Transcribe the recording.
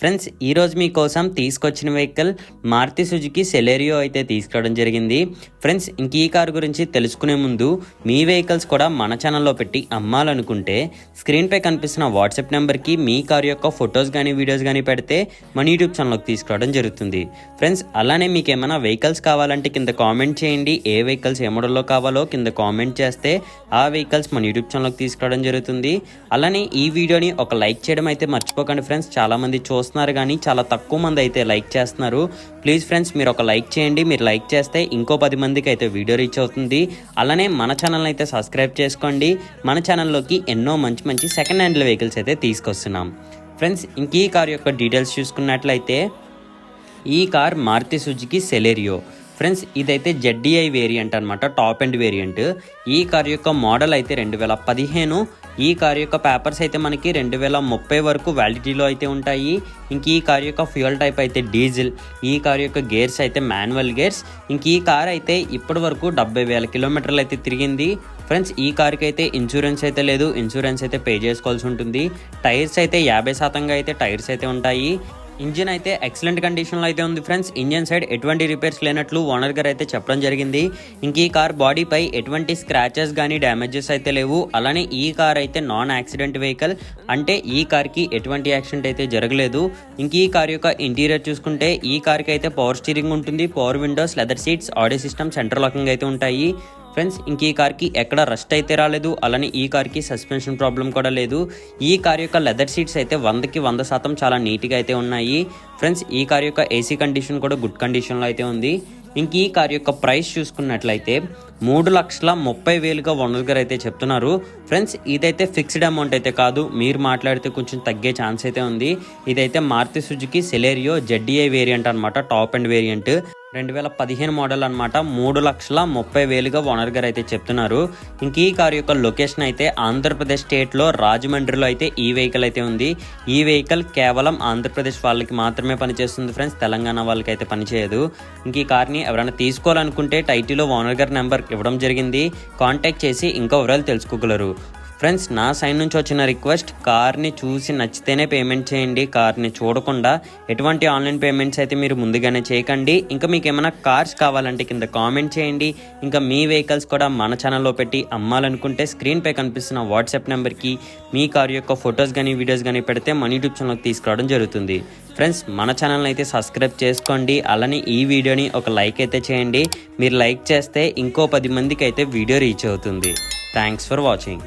friends ఈరోజు మీకోసం తీసుకొచ్చిన వెహికల్ మారుతి సుజుకి సెలేరియో అయితే తీసుకురావడం జరిగింది. ఫ్రెండ్స్ ఇంక ఈ కారు గురించి తెలుసుకునే ముందు మీ వెహికల్స్ కూడా మన ఛానల్లో పెట్టి అమ్మాలనుకుంటే స్క్రీన్పై కనిపిస్తున్న వాట్సాప్ నెంబర్కి మీ కారు యొక్క ఫొటోస్ కానీ వీడియోస్ కానీ పెడితే మన యూట్యూబ్ ఛానల్లోకి తీసుకురావడం జరుగుతుంది. ఫ్రెండ్స్ అలానే మీకు ఏమైనా వెహికల్స్ కావాలంటే కింద కామెంట్ చేయండి. ఏ వెహికల్స్ ఏ మోడల్లో కావాలో కింద కామెంట్ చేస్తే ఆ వెహికల్స్ మన యూట్యూబ్ ఛానల్కి తీసుకురావడం జరుగుతుంది. అలానే ఈ వీడియోని ఒక లైక్ చేయడం అయితే మర్చిపోకండి ఫ్రెండ్స్. చాలామంది చూస్తున్నారు కానీ చాలా తక్కువ మంది అయితే లైక్ చేస్తున్నారు. ప్లీజ్ ఫ్రెండ్స్ మీరు ఒక లైక్ చేయండి. మీరు లైక్ చేస్తే ఇంకో పది మందికి అయితే వీడియో రీచ్ అవుతుంది. అలానే మన ఛానల్ అయితే సబ్స్క్రైబ్ చేసుకోండి. మన ఛానల్లోకి ఎన్నో మంచి మంచి సెకండ్ హ్యాండ్ వెహికల్స్ అయితే తీసుకొస్తున్నాం. ఫ్రెండ్స్ ఇంక ఈ కార్ యొక్క డీటెయిల్స్ చూసుకున్నట్లయితే ఈ car Maruti Suzuki Celerio. Friends ఇదైతే జెడ్డీఐ వేరియంట్ అనమాట టాప్ అండ్ వేరియంట్ ఈ కార్ యొక్క మోడల్ అయితే రెండు వేల పదిహేను. ఈ కార్ యొక్క పేపర్స్ అయితే మనకి రెండు వేల ముప్పై వరకు వ్యాలిడిటీలో అయితే ఉంటాయి. ఇంక ఈ కార్ యొక్క ఫ్యూయల్ టైప్ అయితే డీజిల్ ఈ కార్ యొక్క గేర్స్ అయితే మాన్యువల్ గేర్స్ ఇంక ఈ కార్ అయితే ఇప్పటి వరకు డెబ్బై వేల కిలోమీటర్లు అయితే తిరిగింది. ఫ్రెండ్స్ ఈ కార్కి అయితే ఇన్సూరెన్స్ అయితే లేదు. ఇన్సూరెన్స్ అయితే పే చేసుకోవాల్సి ఉంటుంది. టైర్స్ అయితే యాభై శాతంగా అయితే టైర్స్ అయితే ఉంటాయి. ఇంజిన్ అయితే ఎక్సలెంట్ కండిషన్లో అయితే ఉంది ఫ్రెండ్స్ ఇంజిన్ సైడ్ ఎటువంటి రిపేర్స్ లేనట్లు ఓనర్ గారు అయితే చెప్పడం జరిగింది. ఇంక ఈ కార్ బాడీపై ఎటువంటి స్క్రాచెస్ కానీ డ్యామేజెస్ అయితే లేవు. అలానే ఈ కార్ అయితే నాన్ యాక్సిడెంట్ వెహికల్ అంటే ఈ కార్కి ఎటువంటి యాక్సిడెంట్ అయితే జరగలేదు. ఇంక ఈ కార్ యొక్క ఇంటీరియర్ చూసుకుంటే ఈ కార్కి అయితే పవర్ స్టీరింగ్ ఉంటుంది. Power windows leather seats audio system centre locking అయితే ఉంటాయి. ఫ్రెండ్స్ ఇంక ఈ కార్కి ఎక్కడ రస్ట్ అయితే రాలేదు అలానే ఈ కార్కి సస్పెన్షన్ ప్రాబ్లం కూడా లేదు. ఈ కార్ యొక్క లెదర్ సీట్స్ అయితే వందకి వంద శాతం చాలా నీట్గా అయితే ఉన్నాయి. ఫ్రెండ్స్ ఈ కార్ యొక్క ఏసీ కండిషన్ కూడా గుడ్ కండిషన్లో అయితే ఉంది. ఇంక ఈ కార్ యొక్క ప్రైస్ చూసుకున్నట్లయితే మూడు లక్షల ముప్పై వేలుగా ఓనర్ గారు అయితే చెప్తున్నారు. ఫ్రెండ్స్ ఇదైతే ఫిక్స్డ్ అమౌంట్ అయితే కాదు. మీరు మాట్లాడితే కొంచెం తగ్గే ఛాన్స్ అయితే ఉంది. ఇదైతే Maruti Suzuki Celerio ZDI variant అనమాట టాప్ అండ్ వేరియంట్ రెండు వేల పదిహేను మోడల్ అనమాట మూడు లక్షల ముప్పై వేలుగా ఓనర్ గారు అయితే చెప్తున్నారు. ఇంక ఈ కారు యొక్క లొకేషన్ అయితే ఆంధ్రప్రదేశ్ స్టేట్లో రాజమండ్రిలో అయితే ఈ వెహికల్ అయితే ఉంది. ఈ వెహికల్ కేవలం ఆంధ్రప్రదేశ్ వాళ్ళకి మాత్రమే పనిచేస్తుంది ఫ్రెండ్స్. తెలంగాణ వాళ్ళకి అయితే పనిచేయదు. ఇంక ఈ కార్ని ఎవరైనా తీసుకోవాలనుకుంటే టైటిల్లో ఓనర్ గారి నెంబర్ ఇవ్వడం జరిగింది. కాంటాక్ట్ చేసి ఇంకా వివరాలు తెలుసుకోగలరు. ఫ్రెండ్స్ నా సైడ్ నుంచి వచ్చిన రిక్వెస్ట్ కార్ని చూసి నచ్చితేనే పేమెంట్ చేయండి. కార్ని చూడకుండా ఎటువంటి ఆన్లైన్ పేమెంట్స్ అయితే మీరు ముందుగానే చేయకండి. ఇంకా మీకు ఏమైనా కార్స్ కావాలంటే కింద కామెంట్ చేయండి. ఇంకా మీ వెహికల్స్ కూడా మన ఛానల్లో పెట్టి అమ్మాలనుకుంటే స్క్రీన్పై కనిపిస్తున్న వాట్సాప్ నెంబర్కి మీ కార్ యొక్క ఫొటోస్ కానీ వీడియోస్ కానీ పెడితే మన యూట్యూబ్ ఛానల్కి తీసుకురావడం జరుగుతుంది. ఫ్రెండ్స్ మన ఛానల్ని అయితే సబ్స్క్రైబ్ చేసుకోండి. అలానే ఈ వీడియోని ఒక లైక్ అయితే చేయండి. మీరు లైక్ చేస్తే ఇంకో పది మందికి అయితే వీడియో రీచ్ అవుతుంది. Thanks for watching.